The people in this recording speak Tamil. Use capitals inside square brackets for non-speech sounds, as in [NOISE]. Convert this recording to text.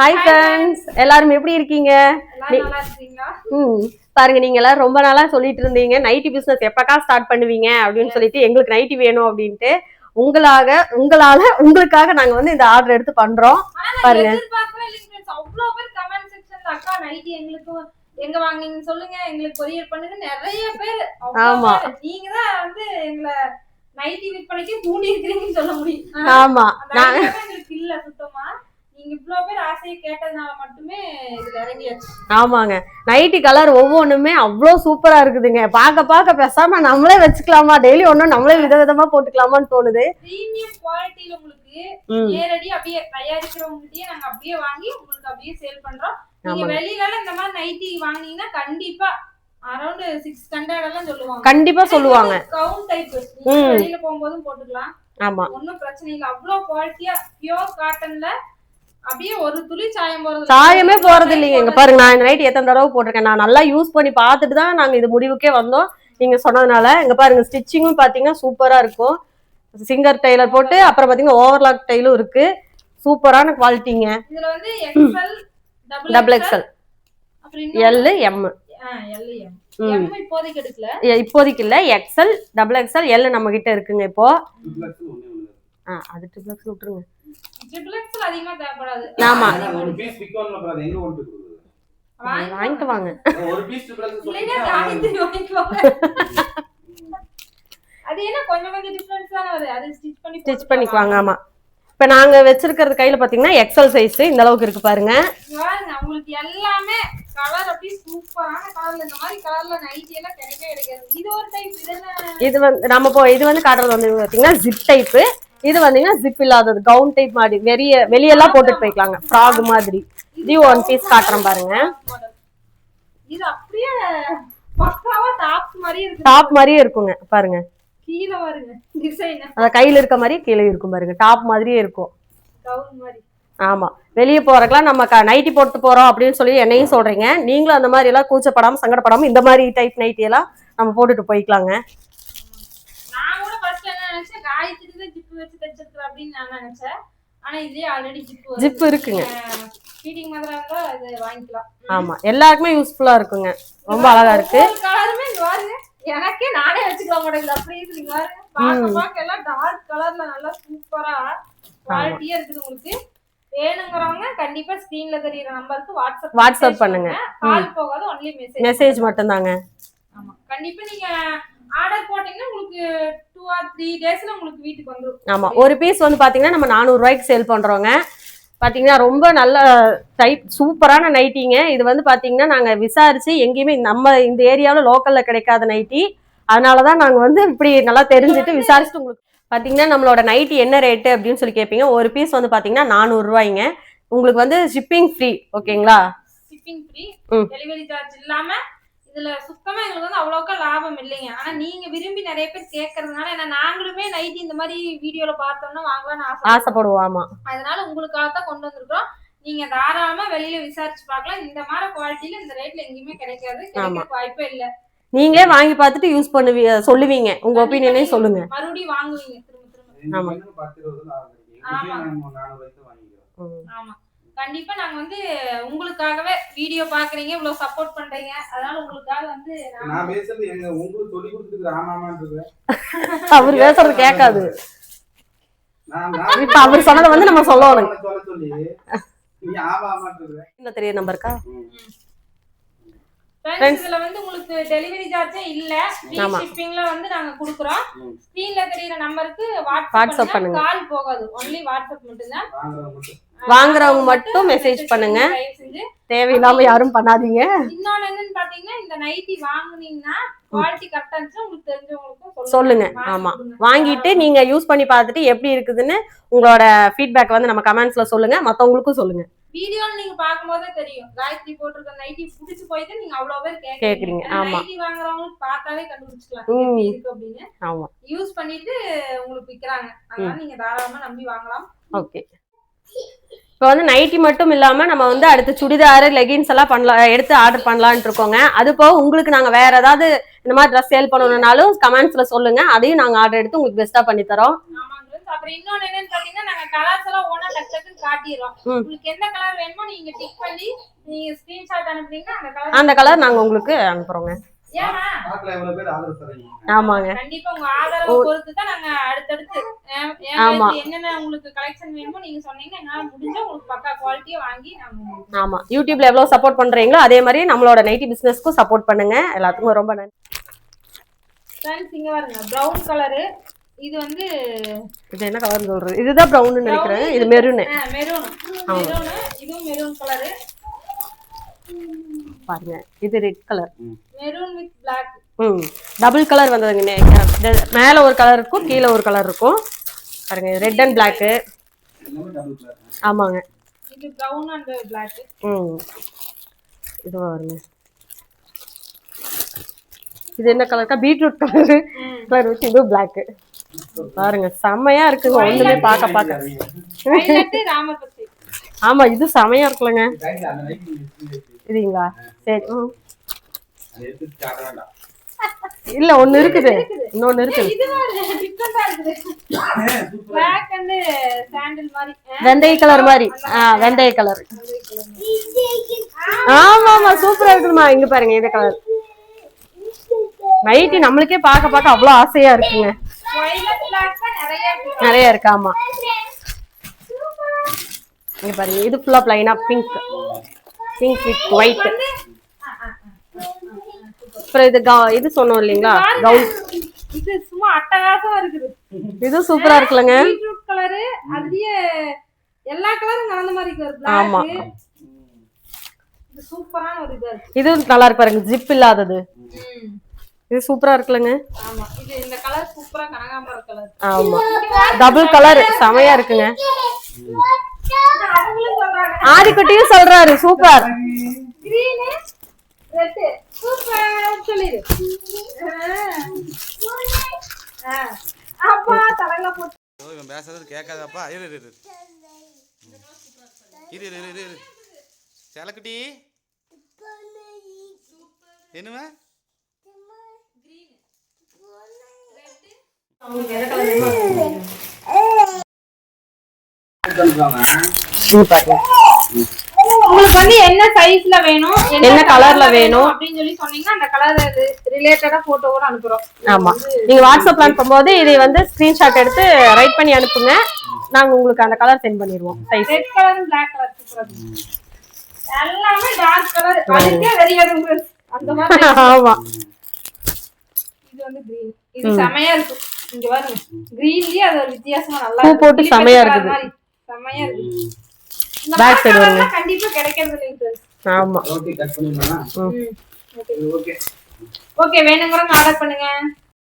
ஹாய் ஃப்ரெண்ட்ஸ் எல்லாரும் எப்படி இருக்கீங்க? ம். பாருங்க நீங்க எல்லாரும் ரொம்ப நாளா சொல்லிட்டு இருந்தீங்க. நைட்டி பிசினஸ் எப்பக்கா ஸ்டார்ட் பண்ணுவீங்க அப்படின்னு சொல்லிட்டு எங்களுக்கு நைட்டி வேணும் அப்படின்ட்டு உங்களாக உங்களால உங்களுக்காக நாங்க வந்து இந்த ஆர்டர் எடுத்து பண்றோம். பாருங்க. எங்க வாங்குனீங்கன்னு சொல்லுங்க. எங்களுக்கு கொரியர் பண்ணுங்க. நிறைய பேர். ஆமா. நீங்க தான் வந்து எங்களை நைட்டி விற்பனைக்கு தூண்டி இருக்கிறீங்கன்னு சொல்ல முடியும். ஆமா. எங்களுக்கு இல்ல இவ்ளோ பேர் ஆசையை கேட்டதுனால மட்டுமே இதுல இறங்கியாச்சு. ஆமாங்க. நைட்டி கலர் ஒவ்வொன்றுமே அவ்வளோ சூப்பரா இருக்குதுங்க. பார்க்க பார்க்க பேசாம நம்மளே வச்சுக்கலாமா? டெய்லி ஒன்றும் நம்மளே விதவிதமா போட்டுக்கலாமான்னு தோணுது. பிரீமியம் குவாலிட்டியில உங்களுக்கு நேரடி அப்படியே தயாரிக்கிறவங்ககிட்டயே நாங்க அப்படியே வாங்கி உங்களுக்கு அப்படியே சேல் பண்றோம். நீங்க. வெளியில இந்த மாதிரி நைட்டி வாங்குனீங்கன்னா கண்டிப்பா அரௌண்ட் சிக்ஸ் ஹண்ட்ரட் எல்லாம் சொல்லுவாங்க. கண்டிப்பா சொல்லுவாங்க. Gown type. வெளியில போகும்போதும் போட்டுக்கலாம். ஆமா. ஒண்ணும் பிரச்சனை இல்ல. அவ்வளவு குவாலிட்டியா பியோர் காட்டன்ல சாயம் போறது இல்லைங்க. இங்க பாருங்க நான் இந்த நைட் எத்தனை தடவை போட்டிருக்கேன். நான் நல்லா யூஸ் பண்ணி பார்த்துட்டு தான் நாங்க இது முடிவுக்கே வந்தோம். நீங்க சொன்னதுனால இங்க பாருங்க ஸ்டிச்சிங்கும் பாத்தீங்கன்னா சூப்பரா இருக்கும். சிங்கர் டெய்லர் போட்டு அப்புறம் பாத்தீங்கன்னா ஓவர்லாக் டைலும் இருக்கு. சூப்பரான குவாலிட்டிங்க இதுல வந்து எக்ஸ்எல் டபுள் அப்புறம் எல் எம் இப்போதைக்கு இல்ல. எக்ஸ்எல் டபுள் எக்ஸ்எல் எல் நம்ம கிட்ட இருக்குங்க இப்போ. ஆ, அது ட்ரிபிள் எக்ஸ் விட்டுருங்க. ட்ரிபிள் எக்ஸ்எல் அதிகமா தேவைப்படாது. ஆமா. ஒரு பீஸ் விக்கோன்ல அப்புறம் எங்க கொண்டு போய் கொடுக்குறது? வாங்கி- வாங்கிட்டு வாங்க. ஒரு பீஸ் சொன்னீங்கன்னா காயத்ரி வாங்கிக்குவாங்க. அது என்ன கொஞ்சம் கொஞ்சம் டிஃபரன்ஸ் தானே வருது. அது ஸ்டிச் பண்ணி ஸ்டிச் பண்ணிக்குவாங்க ஆமா. இப்ப நாங்க வச்சிருக்கிறது கையில பாத்தீங்கன்னா எக்ஸ்எல் சைஸ் இந்த அளவுக்கு இருக்கு பாருங்க. உங்களுக்கு எல்லாமே கலர் அப்படியே சூப்பரான கலர்ல இந்த மாதிரி கலர்ல நைட்டி எல்லாம் கிடைக்கவே கிடைக்காது. இது ஒரு டைப் இது இது வந்து நம்ம இப்போ இது வந்து காட்டுறது வந்து பாத்தீங்கன்னா ஜிப் டைப்பு இது வந்தீங்கன்னா ஜிப் இல்லாதது கவுன் டைப் மாதிரி வெளிய வெளியெல்லாம் போட்டுட்டு போய்க்கலாங்க. ஃப்ராக் மாதிரி. இது ஒன் பீஸ் காட்டுறேன் பாருங்க. இது அப்படியே பக்காவா டாப்ஸ் மாதிரி இருக்கு. டாப் மாதிரியே இருக்குங்க பாருங்க. கீழே வருங்க டிசைன் அத கையில இருக்க மாதிரி கீழே இருக்கும் பாருங்க. டாப் மாதிரியே இருக்கும். கவுன் மாதிரி. ஆமா. வெளியே போறதுக்குலாம் நம்ம நைட்டி போட்டு போறோம் அப்படின்னு சொல்லி என்னையும் சொல்றீங்க. நீங்களும் அந்த மாதிரி எல்லாம் கூச்சப்படாம சங்கடப்படாம இந்த மாதிரி டைப் நைட்டி எல்லாம் நம்ம போட்டுட்டு போய்க்கலாங்க நான் கூட ஃபர்ஸ்ட் என்ன நினைச்சேன் காயத்ரி தான் ஜிப்பு வச்சு தைச்சிருக்கிற அப்படின்னு நான் நினைச்சேன். ஆனா இதுலயே ஆல்ரெடி ஜிப்பு ஜிப் இருக்குங்க. ஃபீடிங் மாதிரி இருந்தா அது வாங்கிக்கலாம். ஆமா எல்லாருக்குமே யூஸ்ஃபுல்லா இருக்குங்க. ரொம்ப அழகா இருக்கு. கலருமே இங்க பாருங்க. எனக்கே நானே வச்சுக்கலாம் மாட்டேங்குது. அப்படியே இங்க பாருங்க. பார்க்க பார்க்க எல்லாம் டார்க் கலர்ல நல்லா சூப்பரா குவாலிட்டியா இருக்குது உங்களுக்கு. வேணுங்கிறவங்க கண்டிப்பா ஸ்கிரீன்ல தெரியற நம்பருக்கு வாட்ஸ்அப் வாட்ஸ்அப் பண்ணுங்க. கால் போகாது ஒன்லி மெசேஜ் மெசேஜ் மட்டும்தாங்க. ஆமா. கண்டிப்பா நீங்க ஆர்டர் போட்டீங்கன்னா உங்களுக்கு டூ ஆர் த்ரீ டேஸ்ல உங்களுக்கு வீட்டுக்கு வந்துரும். ஆமா ஒரு பீஸ் வந்து பாத்தீங்கன்னா நம்ம நானூறு ரூபாய்க்கு சேல் பண்றோங்க. பாத்தீங்கன்னா ரொம்ப நல்ல டைப் சூப்பரான நைட்டிங்க இது வந்து பாத்தீங்கன்னா நாங்க விசாரிச்சு எங்கேயுமே நம்ம இந்த ஏரியாவில் லோக்கல்ல கிடைக்காத நைட்டி அதனாலதான் நாங்க வந்து இப்படி நல்லா தெரிஞ்சுட்டு விசாரிச்சுட்டு உங்களுக்கு பாத்தீங்கன்னா நம்மளோட நைட்டி என்ன ரேட்டு அப்படின்னு சொல்லி கேட்பீங்க ஒரு பீஸ் வந்து பாத்தீங்கன்னா நானூறு ரூபாய்ங்க உங்களுக்கு வந்து ஷிப்பிங் ஃப்ரீ ஓகேங்களா ஷிப்பிங் ஃப்ரீ. டெலிவரி சார்ஜ் இல்லாம இதுல சுத்தமா எங்களுக்கு வந்து அவ்வளோக்கா லாபம் இல்லைங்க. ஆனா நீங்க விரும்பி நிறைய பேர் கேட்கறதுனால ஏன்னா நாங்களுமே நைட் இந்த மாதிரி வீடியோல பார்த்தோம்னா வாங்கலாம்னு ஆசை ஆசைப்படுவோம் ஆமா. அதனால உங்களுக்காக தான் கொண்டு வந்திருக்கோம் நீங்க தாராளமா வெளியில விசாரிச்சு பார்க்கலாம். இந்த மாதிரி குவாலிட்டியில இந்த ரேட்ல எங்கேயுமே கிடைக்காது. கிடைக்க வாய்ப்பே இல்ல. நீங்களே வாங்கி பார்த்துட்டு யூஸ் பண்ணுவீங்க சொல்லுவீங்க. உங்க ஒப்பீனியனையும் சொல்லுங்க. மறுபடியும் வாங்குவீங்க. திரும்ப திரும்ப. ஆமா. ஆமா. கண்டிப்பா நாங்க வந்து உங்களுக்காகவே வீடியோ பாக்குறீங்க இவ்வளவு சப்போர்ட் பண்றீங்க. அதனால உங்களுக்காக வந்து நான் பேசுறது எங்க உங்களுக்கு சொல்லி கொடுத்துட்டு ஆமாமான்றது. [LAUGHS] அவர் பேசுறது கேட்காது. இப்ப அவர் சொன்னதை வந்து நம்ம சொல்லணும். அவனை சொல்ல சொல்லி நீ ஆமாமான்றது. இந்த தெரிய நம்பருக்கா இதுல வந்து உங்களுக்கு டெலிவரி சார்ஜே இல்ல. ஃப்ரீ. ஷிப்பிங்ல வந்து நாங்க குடுக்குறோம். ஸ்கிரீன்ல தெரியுற நம்பருக்கு வாட்ஸ்அப் கால் போகாது. ஒன்லி வாட்ஸ்அப் மட்டும். வாங்குறவங்க மட்டும் message பண்ணுங்க. தேவையில்லாம யாரும் பண்ணாதீங்க. இன்னொன்னு என்னன்னு பாத்தீங்கன்னா இந்த நைட்டி வாங்குனீங்கன்னா குவாலிட்டி கரெக்டா இருந்துச்சு உங்களுக்கு தெரிஞ்சவங்களுக்கும் சொல்லுங்க. ஆமா. வாங்கிட்டு நீங்க யூஸ் பண்ணி பார்த்துட்டு எப்படி இருக்குதுன்னு உங்களோட ஃபீட்பேக் வந்து நம்ம கமெண்ட்ஸ்ல சொல்லுங்க. மத்தவங்களுக்கும் சொல்லுங்க. வீடியோல நீங்க பாக்கும்போதே தெரியும். காயத்ரி போட்டிருக்க நைட்டி புடிச்சு போயிட்டு நீங்க அவ்வளவு பேர் கேக்குறீங்க, ஆமா. நைட்டி வாங்குறவங்களுக்கு பார்த்தாவே கண்டுபிடிச்சுக்கலாம் இருக்கு அப்படின்னு. ஆமா. யூஸ் பண்ணிட்டு உங்களுக்கு விக்கிறாங்க. அதனால நீங்க தாராளமா நம்பி வாங்கலாம். ஓகே இப்போ வந்து நைட்டி மட்டும் இல்லாம நம்ம வந்து அடுத்து சுடிதார் லெகின்ஸ் எல்லாம் பண்ணலாம் எடுத்து ஆர்டர் பண்ணலாம்னு இருக்கோங்க. அது போக உங்களுக்கு நாங்க வேற ஏதாவது இந்த மாதிரி ட்ரெஸ் சேல் பண்ணணும்னாலும் கமெண்ட்ஸ்ல சொல்லுங்க. அதையும் நாங்க ஆர்டர் எடுத்து உங்களுக்கு பெஸ்டா பண்ணி தரோம். ஆமாங்க. அப்புறம் இன்னொன்னு என்னன்னு பாத்தீங்கன்னா நாங்க கலர்ஸ் எல்லாம் ஒண்ணா டக்கு டக்குன்னு காட்டிடுறோம். ம். உங்களுக்கு எந்த கலர் வேணுமோ நீங்க டிக் பண்ணி நீங்க ஸ்கிரீன்ஷாட் அனுப்புனீங்கன்னா அந்த கலர் அந்த கலர் நாங்க உங்களுக்கு அனுப்புறோங்க. ஆமாங்க. கண்டிப்பா உங்க ஆதரவு பொறுத்து தான் நாங்க அடுத்தடுத்து ஆமா. என்னென்ன உங்களுக்கு கலெக்ஷன் வேணுமோ நீங்க சொன்னீங்கன்னா முடிஞ்ச உங்களுக்கு பக்கா குவாலிட்டியா வாங்கி நாங்க உங்களுக்கு ஆமா. யூடியூப்ல எவ்வளவு சப்போர்ட் பண்றீங்களோ அதே மாதிரி நம்மளோட நைட்டி பிசினஸ்க்கும் சப்போர்ட் பண்ணுங்க. எல்லாத்துக்கும் ரொம்ப நன்றி. ஃப்ரெண்ட்ஸ் இங்க பாருங்க. பிரவுன் கலரு இது வந்து இது என்ன கலர் சொல்றது? இதுதான் ப்ரௌன் நினைக்கிறேன். இது மெரூனு மெரூன் மெரூன் இதுவும் மெரூன் கலரு பாருங்க. இது red colour maroon with black ம். டபுள் கலர் வந்ததுங்க மேல ஒரு கலர் இருக்கும் கீழே ஒரு கலர் இருக்கும். பாருங்க ரெட் அண்ட் கலர் ஆமாங்க. இது பிரவுன் அண்ட் பிளாக் ம். இது பாருங்க. இது என்ன கலர்க்கா பீட்ரூட் கலர் கலர் வச்சு இது பிளாக் பாருங்க செம்மையா இருக்குங்க ஒண்ணுமே பார்க்க பார்க்க. ஆமா இது செமையா இருக்குல்லங்க. இதுங்களா சரி. ம். இல்ல ஒண்ணு இருக்குது. இன்னொன்னு இருக்குது. வெந்தய கலர் மாதிரி. ஆ வெந்தய கலர் ஆமா ஆமா. சூப்பரா இருக்குதுமா இங்க பாருங்க இந்த கலர் நைட்டி நம்மளுக்கே பார்க்க பார்க்க அவ்வளவு ஆசையா இருக்குங்க. நிறைய இருக்கு. ஆமா. இங்க பாருங்க இது ஃபுல்லா பிளைனா பிங்க் பிங்க் வித் ஒயிட் அப்புறம் இது கா- இது சொன்னோம் இல்லைங்களா? கவுன் இது சும்மா அட்டகாசமா இருக்குது. இது சூப்பரா இருக்குல்லங்க. பீட்ரூட் கலரு அதுலயே எல்லா கலரும் கலந்த மாதிரி இருக்கு. ஆமா. இது சூப்பரான ஒரு இதா இருக்கு. இது நல்லா இருக்கு பாருங்க. ஜிப் இல்லாதது. இது சூப்பரா இருக்குல்லங்க. ஆமா. இது இந்த கலர் சூப்பரா கனகாம்பரம் கலர் ஆமா. டபுள் கலர் செமையா இருக்குங்க. ஆதிக்குட்டியும் சொல்றாரு சூப்பர். இவன் பேசுறது கேட்காதப்பா. இரு இரு இரு. இரு இரு இரு இரு. செலக்குட்டி. என்னவா பண்ணுவாங்க உங்களுக்கு வந்து என்ன சைஸ்ல வேணும் என்ன colourல வேணும்? அப்படின்னு சொல்லி சொன்னீங்கன்னா அந்த கலர் ரிலேட்டடா போட்டோ கூட அனுப்புறோம். ஆமா. நீங்க வாட்ஸ்அப்ல அனுப்பும்போது இதை வந்து ஸ்கிரீன்ஷாட் எடுத்து ரைட் பண்ணி அனுப்புங்க. நாங்க உங்களுக்கு அந்த கலர் சென்ட் பண்ணிடுவோம் size red colour black colour. எல்லாமே டார்க் கலர் அதுக்கே தெரியாது அந்த மாதிரி [LAUGHS] ஆமா. இது வந்து கிரீன் இது செமையா இருக்கு இங்க பாருங்க. கிரீன்லயே அது ஒரு வித்தியாசமா நல்லா பூ. போட்டு செமையா இருக்குது. செமையா இருக்கு. வருங்க. எல்லாம் கண்டிப்பா கிடைக்கிறது இல்லைங்க சார். ஆமா. ஓகே கட் பண்ணிடலாம். ஓகே ஓகே வேணுங்கிறவங்க ஆர்டர் பண்ணுங்க.